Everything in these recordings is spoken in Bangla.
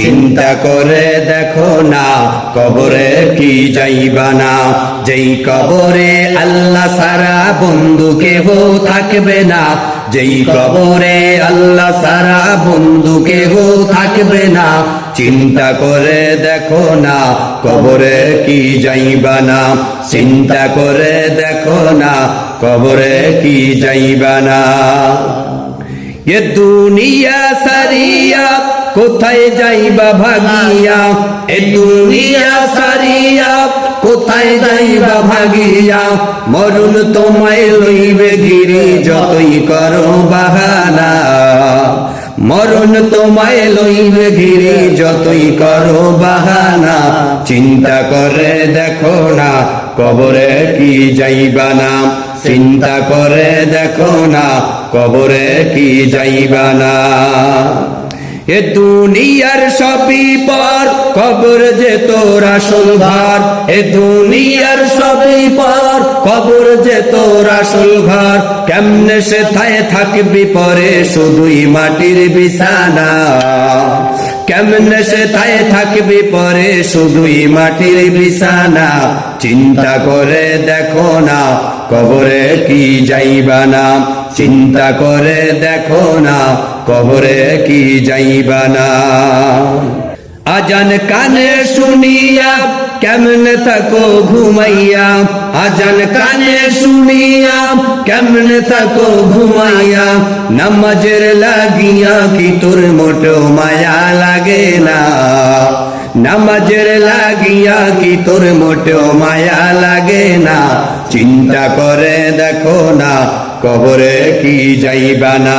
চিন্তা করে দেখো না, কবরে কি যাইবা না। যেই কবরে আল্লাহ সারা বন্ধু কেহ থাকবে না, যেই কবরে আল্লাহ সারা বন্ধু কেহ থাকবে না। চিন্তা করে দেখো না, কবরে কি যাইবা না। চিন্তা করে দেখো না, কবরে কি যাইবা না। এ দুনিয়া কোথায় যাইবা ভাগিয়া? এ দুনিয়া সারিয়া কোথায় যাইবা ভাগিয়া? মরুন তোমায় লইবে গিরি, যতই করো বাহানা। মরণ তোমায় লইবে ঘিরে যতই করো বাহানা। চিন্তা করে দেখো না, কবরে কি যাইবা না। চিন্তা করে দেখো না, কবরে কি যাইবা না। এ দুনিয়ার সবই পর, কবর যে তোর আসল ঘর এ দুনিয়ার সবই পর, কবর যে তোর আসল ঘর কেমনে সে থায় থাকবি পরে শুধুই মাটির বিছানা? কেমনে সে থায় থাকবি পরে শুধুই মাটির বিছানা? চিন্তা করে দেখো না, কবরে কি যাইবা না? চিন্তা করে দেখো না কবরে কি যাইবা না? আজান কানে শুনিয়া কেমন থাকো ঘুমাইয়া? আজান কানে শুনিয়া কেমন থাকো ঘুমাইয়া? নামাজের লাগিয়া কি তোর মোটো মায়া লাগে না? নামাজের লাগিয়া কি তোর মোটেও মায়া লাগে না? চিন্তা করে দেখো না, কবরে কি যাইবা না?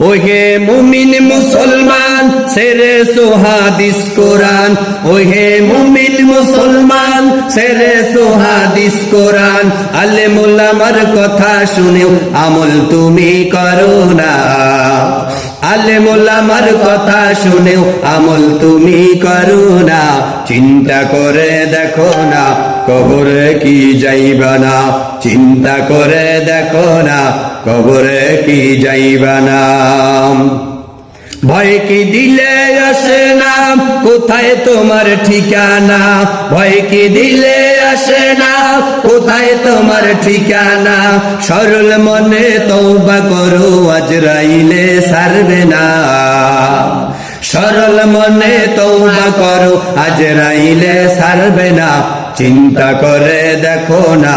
ওহে মুমিন মুসলমান, সেরে সোহাদিস কোরআন। ওহে মুমিন মুসলমান, সেরে সোহাদিস কোরআন। আলে মোল্লামার কথা শুনেও আমল তুমি করো না। আলে মোল্লামার কথা শুনেও আমল তুমি করো না। চিন্তা করে দেখো না, কবরে কি যাইবা না। চিন্তা করে দেখো না কবরে কি যাইবা না ভয় কি দিলে আসে না? কোথায় তোমার ঠিকানা? ভয় কি দিলে আসে না? কোথায় তোমার ঠিকানা? সরল মনে তৌবা করো আজরাইলে সারবে না। সরল মনে তৌবা করো আজরাইলে সারবে না। চিন্তা করে দেখো না